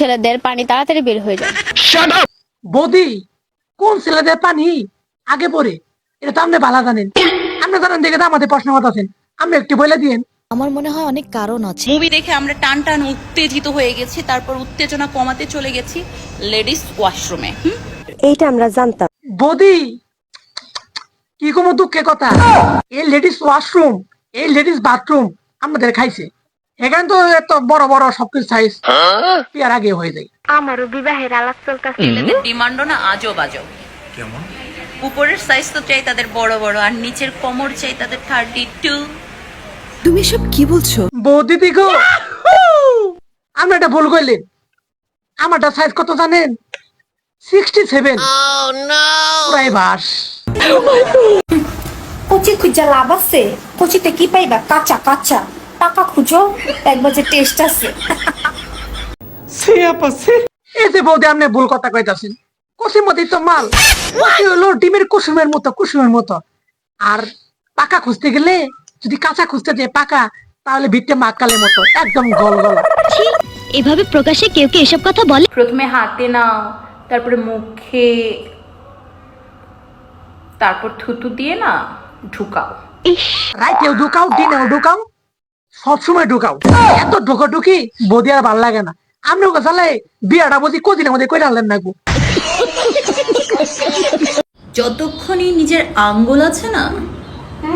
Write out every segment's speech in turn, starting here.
ছেলেদের পানি তাড়াতাড়ি বের হয়ে যায়। বৌদি কোন ছেলেদের পানি আগে পরে এটা তো আপনি ভালো জানেন। আপনি জানেন দেখে তো আমাদের প্রশ্ন আছেন আমি একটু বলে দিয়েন। আমার মনে হয় অনেক কারণ আছে। মুভি দেখে আমরা টান টান উত্তেজিত হয়ে গেছি তারপর উত্তেজনা কমাতে চলে গেছি লেডিস ওয়াশরুমে হুম? এইটা আমরা জানতাম। বৌদি কি কোনো দুঃখের কথা? এই লেডিস ওয়াশরুম এই লেডিস বাথরুম আমাদের খাইছে। এখানে তো এত বড় বড় সবকিছু সাইজ পিয়ার আগে হয়ে যায়। আমারও বিবাহের আলাপ চলতেছে। ছেলেদের ডিমান্ডও না আজব আজব কেমন? উপরের সাইজ তো চাই তাদের বড় বড় আর নিচের কোমর চাই তাদের থার্টি টু তুমি সব কি বলছো? বৌদি দিগো আমরা এটা ভুল করলেন। আমারটা সাইজ কত জানেন? সিক্সটি সেভেন প্রায় বাস। কচি খুঁজা লাভ আছে? কচিতে কি পাইবা? কাঁচা কাঁচা। টাকা খুঁজো একবার যে টেস্ট আছে। এই যে বৌদি আপনি ভুল কথা কইতাছেন। কুসুম মধ্যে তো মাল। কচি হলো? ডিমের কুসুমের মতো কুসুমের মতো। আর পাকা খুঁজতে গেলে যদি কাঁচা খুঁজতে যায় পাকা তাহলে ভিটে মাকালের মতো একদম গল গলা। এভাবে প্রকাশে কেউ কি এসব কথা বলে? প্রথমে হাতে নাও তারপরে মুখে তারপর থুতু দিয়ে না ঢুকাও। রাইতেও ঢুকাও দিনেও ঢুকাও। সবসময় ঢুকাও এত ঢুকো ঢুকি বৌদি আর ভালো লাগে না। আপনি ওকে চালে বিয়াটা বুঝি কদিনের মধ্যে কই আনলেন না গো যতক্ষণই নিজের আঙ্গুল আছে না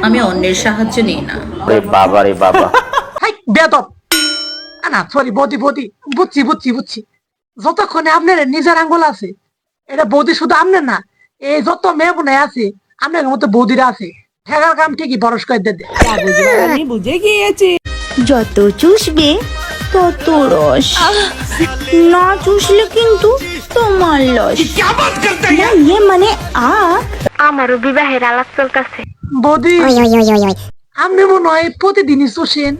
আমি অন্যের সাহায্য নিই না। বাবা রে বাবা। হাই বেদব না সরি বৌদি বৌদি। বুঝছি বুঝছি বুঝছি। যতক্ষণে আপনার নিজের আঙ্গুল আছে এটা বৌদি শুধু আপনার না এই যত মেয়ে বোনে আছে আপনার মতো বৌদিরা আছে। ঠেকার কাম ঠিকই বরস করে দেবে যত চুষবে তত রস। না চুষলে কিন্তু তোমার লস। না, ইয়ে মানে আ আমারও বিবাহের আলাপ চলতেছে। বৌদি আপনি মনে হয় প্রতিদিনই চুষেন।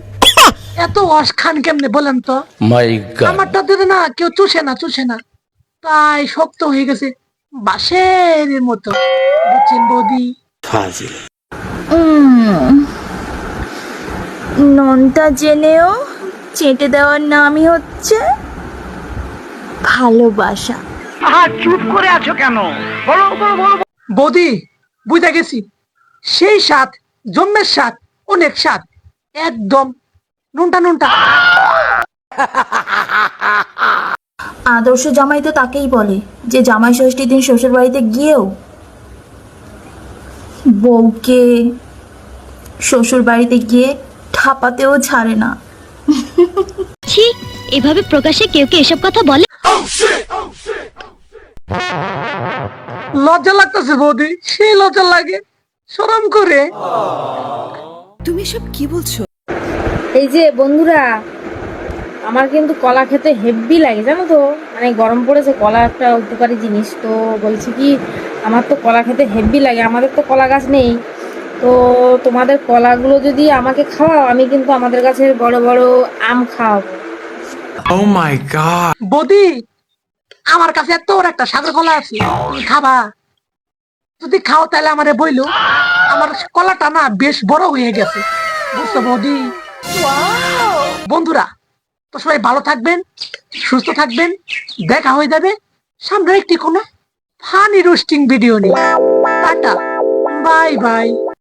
এত অস খান কেমনে বলেন তো? মাই গড আমারটা দিতে না কেউ চুষে না চুষে না। তাই শক্ত হয়ে গেছে বাঁশের মতো। বুঝছেন বৌদি? ননটা জেনেও চেটে দেওয়ার নামই হচ্ছে ভালোবাসা। চুপ করে আছো কেন? বৌদি বুঝা গেছি। সেই স্বাদ জন্মের স্বাদ অনেক স্বাদ। একদম নুনটা নুনটা। আদর্শ জামাই তো তাকেই বলে যে জামাই ষষ্ঠীর দিন শ্বশুর বাড়িতে গিয়েও বউকে শ্বশুর বাড়িতে গিয়ে ঠাপাতেও ছাড়ে না। ছি এভাবে প্রকাশে কেউ কে এসব কথা বলে? লজ্জা লাগতেছে বৌদি সেই লজ্জা লাগে। সরম করে। তুমি সব কি বলছো? এই যে বন্ধুরা আমার কিন্তু কলা খেতে হেভি লাগে জানো তো? মানে গরম পড়েছে কলা একটা উপকারী জিনিস। তো বলছি কি আমার তো কলা খেতে হেভি লাগে আমাদের তো কলা গাছ নেই। তো তোমাদের কলাগুলো যদি আমাকে খাওয়াও আমি কিন্তু আমাদের গাছের বড় বড় আম খাওয়াবো। বৌদি আমার কাছে এত বড় একটা সাগর কলা আছে তুমি খাবা। যদি খাও তাহলে আমারে বইলো আমার কলাটা না বেশ বড় হয়ে গেছে। বুঝছ বৌদি? বন্ধুরা তো সবাই ভালো থাকবেন, সুস্থ থাকবেন, দেখা হয়ে যাবে সামনে একটি কোনো ফানি রোস্টিং ভিডিও নিয়ে। Tata bye bye